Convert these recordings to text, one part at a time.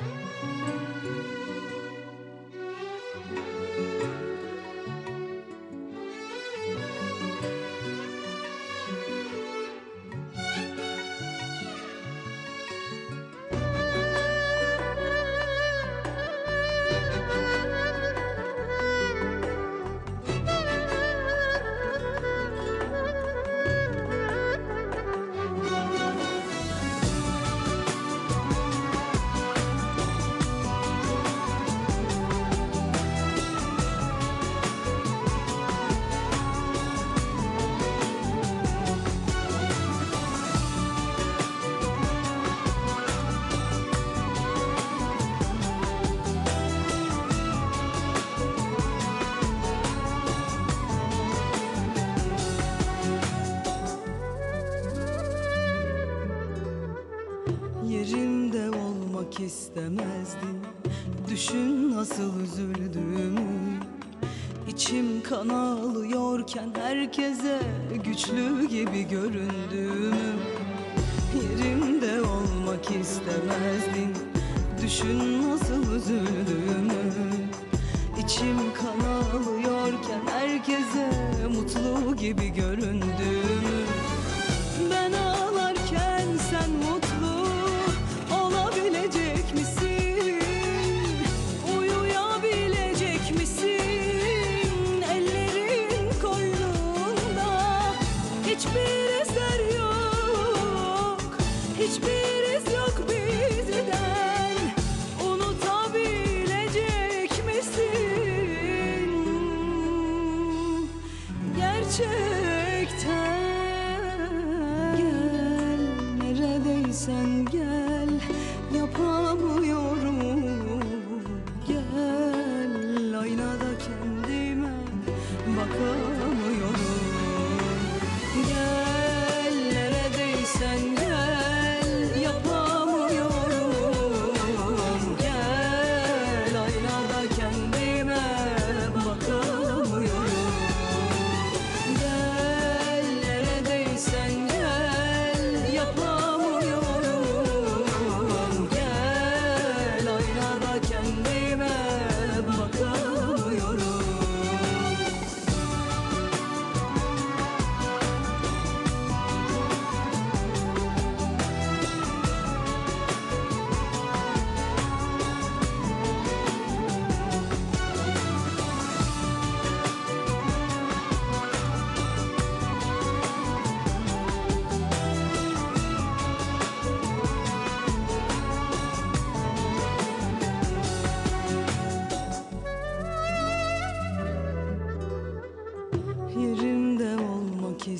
Yerimde olmak istemezdim Düşün nasıl üzüldüğümü. İçim kan ağlıyorken herkese güçlü gibi göründüğümü. Yerimde olmak istemezdim Düşün nasıl üzüldüğümü. İçim kan ağlıyorken herkese mutlu gibi göründüğümü Hiçbir iz yok bizden Unutabilecek misin? Gerçekten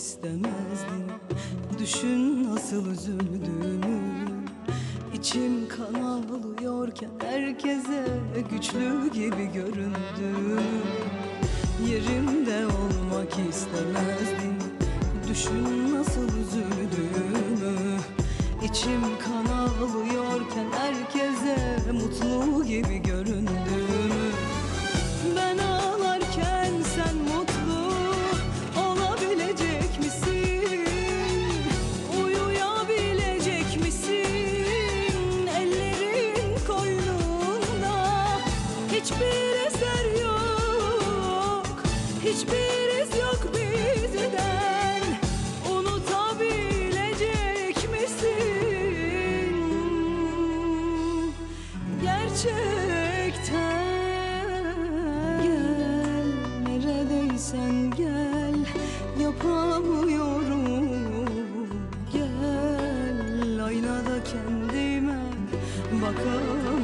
olmak istemezdim. Düşün nasıl üzüldüğümü. İçim kan ağlıyorken herkese güçlü gibi göründüğümü. Yerimde olmak istemezdim. Düşün nasıl üzüldüğümü. İçim kan ağlıyorken herkese mutlu gibi göründüğümü hiçbir eser yok. Hiçbir iz yok bizden. Unutabilecek misin? Gerçekten Gel neredeysen gel. Yapamıyorum. Gel aynada kendime bakamıyorum